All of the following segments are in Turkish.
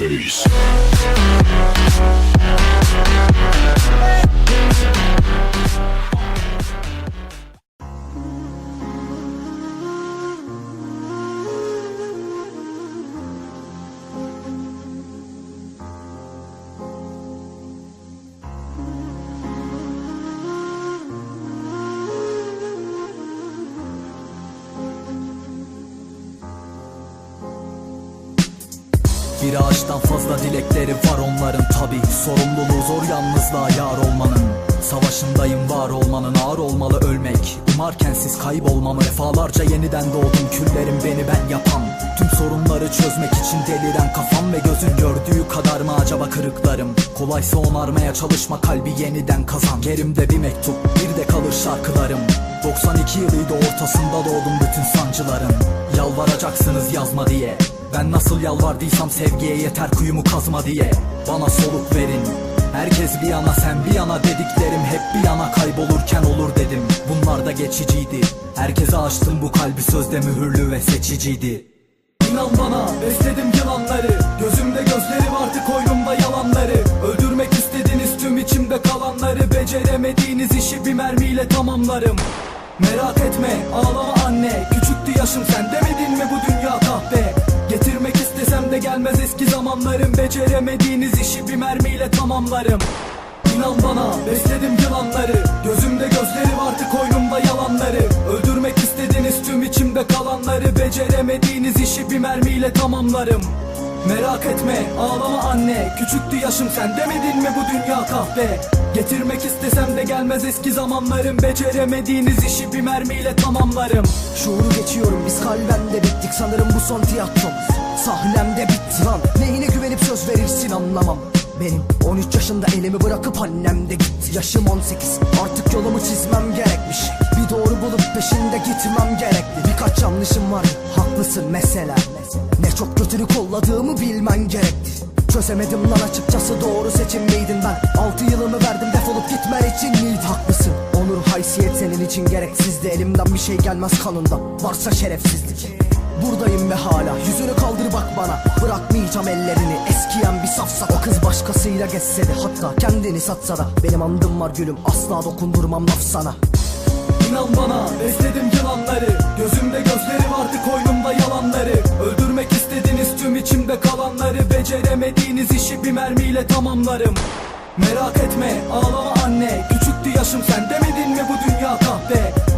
face. Bir ağaçtan fazla dilekleri var onların tabi Sorumluluğu zor yalnızlığa yar olmanın. Savaşındayım var olmanın ağır olmalı ölmek. Umarken siz kaybolmamı Defalarca yeniden doğdum. Küllerim beni ben yapan. Tüm sorunları çözmek için deliren kafam ve gözün gördüğü kadar mı acaba kırıklarım? Kolaysa onarmaya çalışma kalbi yeniden kazan. Yerimde bir mektup bir de kalır şarkılarım. 92 yılıydı ortasında doğdum bütün sancıların Yalvaracaksınız yazma diye. Ben nasıl yalvardıysam sevgiye yeter kuyumu kazma diye. Bana soluk verin. Herkes bir yana sen bir yana dediklerim hep bir yana kaybolurken olur dedim. Bunlar da geçiciydi. Herkese açtım bu kalbi sözde mühürlü ve seçiciydi. İnan bana besledim yılanları. Gözümde gözleri vardı koynumda yalanları. Öldürmek istediniz tüm içimde kalanları. Beceremediğiniz işi bir mermiyle tamamlarım. Merak etme ağlama anne. Küçüktü yaşım sen demedin mi bu dünya kahpe? Getirmek istesem de gelmez eski zamanlarım. Beceremediğiniz işi bir mermiyle tamamlarım. İnan bana besledim yılanları. Gözümde gözleri vardı koynumda yalanları. Öldürmek istediniz tüm içimde kalanları. Beceremediğiniz işi bir mermiyle tamamlarım Merak etme ağlama anne. Küçüktü yaşım sen demedin mi bu dünya kahpe? Getirmek istesem de gelmez eski zamanlarım. Beceremediğiniz işi bir mermiyle tamamlarım. Şuuru geçiyorum biz kalben de bittik. Sanırım bu son tiyatrom. Sahnemde bitti lan. Neyine güvenip söz verirsin anlamam benim 13 yaşında elimi bırakıp annem de gitti. Yaşım 18 artık yolumu çizmem gerekmiş. Bir doğru bulup peşinde gitmem gerekli. Birkaç yanlışım var. Haklısın mesela. Ne çok kötülük kolladığımı bilmen gerekti. Çözemedim lan açıkçası doğru seçim miydin ben? 6 yılımı verdim defolup gitmen için miydi? Haklısın. Onur haysiyet senin için gereksizdi. Elimden bir şey gelmez kanında varsa şerefsizlik Buradayım ve hala. Yüzünü kaldır bak bana. Bırakmayacağım ellerini. Eskiyen bir safsa O kız başkasıyla geçse de hatta kendini satsa da. Benim andım var gülüm. Asla dokundurmam laf sana. İnan bana besledim yılanları Gözümde gözleri vardı koynumda yalanları. Öldürmek istediniz tüm içimde kalanları. Beceremediğiniz işi bir mermiyle tamamlarım. Merak etme ağlama anne. Küçüktü yaşım sen demedin mi bu dünya kahpe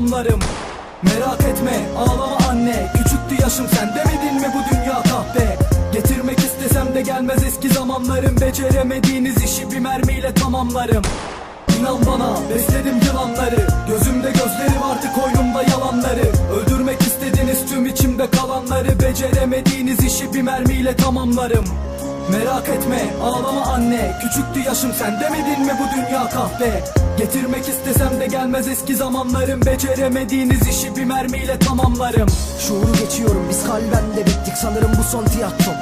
tamamlarım Merak etme ağlama anne. Küçüktü yaşım sen demedin mi bu dünya kahpe? Getirmek istesem de gelmez eski zamanlarım. Beceremediğiniz işi bir mermiyle tamamlarım. İnan bana besledim yılanları. Gözümde gözleri vardı koynumda yalanları. Öldürmek istediniz tüm içimde kalanları. Beceremediğiniz işi bir mermiyle tamamlarım Merak etme ağlama anne. Küçüktü yaşım sen demedin mi bu dünya kahpe? Getirmek istesem de gelmez eski zamanlarım. Beceremediğiniz işi bir mermiyle tamamlarım. Şuuru geçiyorum biz kalben de bittik. Sanırım bu son tiyatrom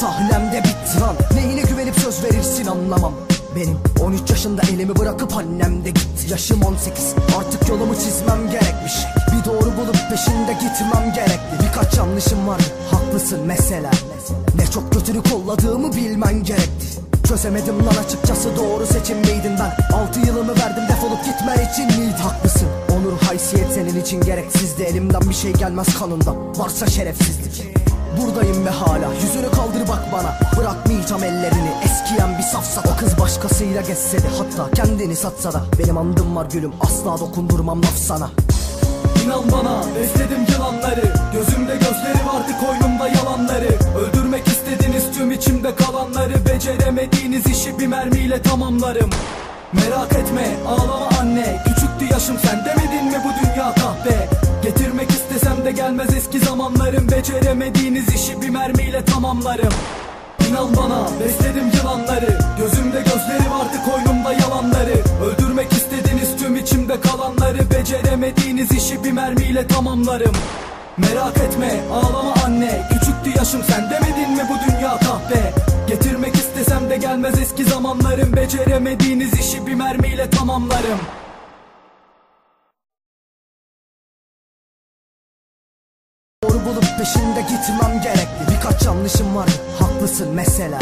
Sahnemde bitti lan. Neyine güvenip söz verirsin anlamam. Benim 13 yaşında elimi bırakıp annem de gitti. Yaşım 18 artık yolumu çizmem gerekmiş Doğru bulup peşinde gitmem gerekli. Birkaç yanlışım var haklısın mesela. Ne çok kötülük kolladığımı bilmen gerekti. Çözemedim lan açıkçası doğru seçim miydin ben? 6 yılımı verdim defolup gitmen için miydi? Haklısın. Onur haysiyet senin için gereksizdi. Elimden bir şey gelmez kanında varsa şerefsizlik. Buradayım ve hala. Yüzünü kaldır bak bana. Bırakmayacağım ellerini. Eskiyen bir safsa O kız başkasıyla geçse de hatta kendini satsa da. Benim andım var gülüm. Asla dokundurmam laf sana İnan bana besledim yılanları Gözümde gözleri vardı koynumda yalanları. Öldürmek istediniz tüm içimde kalanları. Beceremediğiniz işi bir mermiyle tamamlarım. Merak etme ağlama anne. Küçüktü yaşım sen demedin mi bu dünya kahpe? Getirmek istesem de gelmez eski zamanlarım. Beceremediğiniz işi bir mermiyle tamamlarım. İnan bana besledim yılanları Gözümde gözleri vardı koynumda yalanları. Öldürmek istediğiniz tüm içimde kalanları Beceremediğiniz işi bir mermiyle tamamlarım. Merak etme ağlama anne. Küçüktü yaşım sen demedin mi bu dünya kahpe? Getirmek istesem de gelmez eski zamanlarım. Beceremediğiniz işi bir mermiyle tamamlarım. Doğru bulup peşinde gitmem gerekli. Birkaç yanlışım var. Haklısın mesela.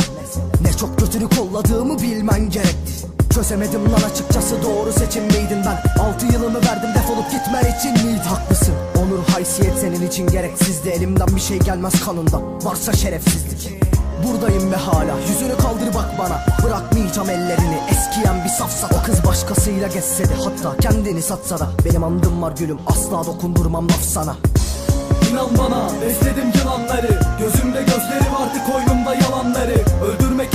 Ne çok kötülü kolladığımı bilmen gerekti Çözemedim lan açıkçası doğru seçim miydin ben? Altı yılımı verdim defolup gitmen için miydi? Haklısın. Onur haysiyet senin için gereksizdi. Elimden bir şey gelmez kanında. Varsa şerefsizlik. Buradayım ve hala. Yüzünü kaldır bak bana. Bırakmayacağım ellerini. Eskiyen bir safsa O kız başkasıyla geçse de hatta kendini satsa da. Benim andım var gülüm. Asla dokundurmam laf sana. İnan bana besledim yılanları. Gözümde gözleri vardı koynumda yalanları. Öldürmek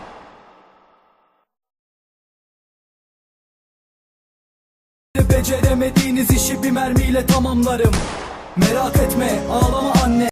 Beceremediğiniz işi bir mermiyle tamamlarım. Merak etme ağlama anne